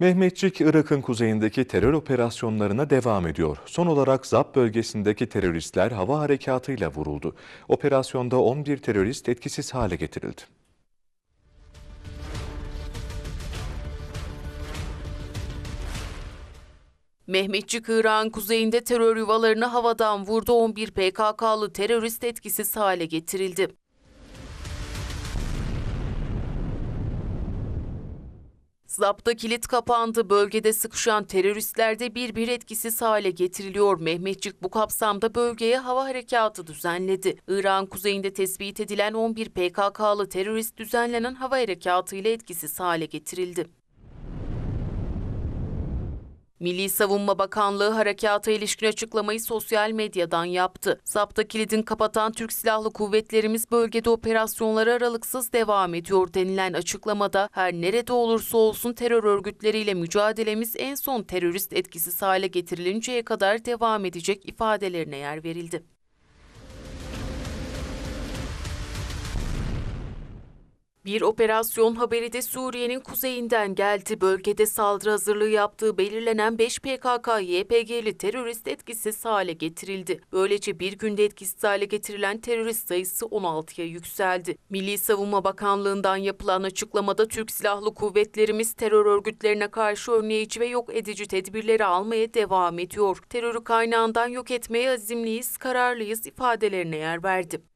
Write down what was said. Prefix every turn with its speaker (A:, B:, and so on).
A: Mehmetçik, Irak'ın kuzeyindeki terör operasyonlarına devam ediyor. Son olarak ZAP bölgesindeki teröristler hava harekatıyla vuruldu. Operasyonda 11 terörist etkisiz hale getirildi.
B: Mehmetçik Irak'ın kuzeyinde terör yuvalarını havadan vurdu 11 PKK'lı terörist etkisiz hale getirildi. Zapta kilit kapandı. Bölgede sıkışan teröristler de bir bir etkisiz hale getiriliyor. Mehmetçik bu kapsamda bölgeye hava harekatı düzenledi. İran kuzeyinde tespit edilen 11 PKK'lı terörist düzenlenen hava harekatı ile etkisiz hale getirildi. Milli Savunma Bakanlığı harekata ilişkin açıklamayı sosyal medyadan yaptı. Zapta kilidin kapatan Türk Silahlı Kuvvetlerimiz bölgede operasyonlara aralıksız devam ediyor denilen açıklamada her nerede olursa olsun terör örgütleriyle mücadelemiz en son terörist etkisiz hale getirilinceye kadar devam edecek ifadelerine yer verildi. Bir operasyon haberi de Suriye'nin kuzeyinden geldi. Bölgede saldırı hazırlığı yaptığı belirlenen 5 PKK-YPG'li terörist etkisiz hale getirildi. Böylece bir günde etkisiz hale getirilen terörist sayısı 16'ya yükseldi. Milli Savunma Bakanlığı'ndan yapılan açıklamada Türk Silahlı Kuvvetlerimiz terör örgütlerine karşı önleyici ve yok edici tedbirleri almaya devam ediyor. Terörü kaynağından yok etmeye azimliyiz, kararlıyız ifadelerine yer verdi.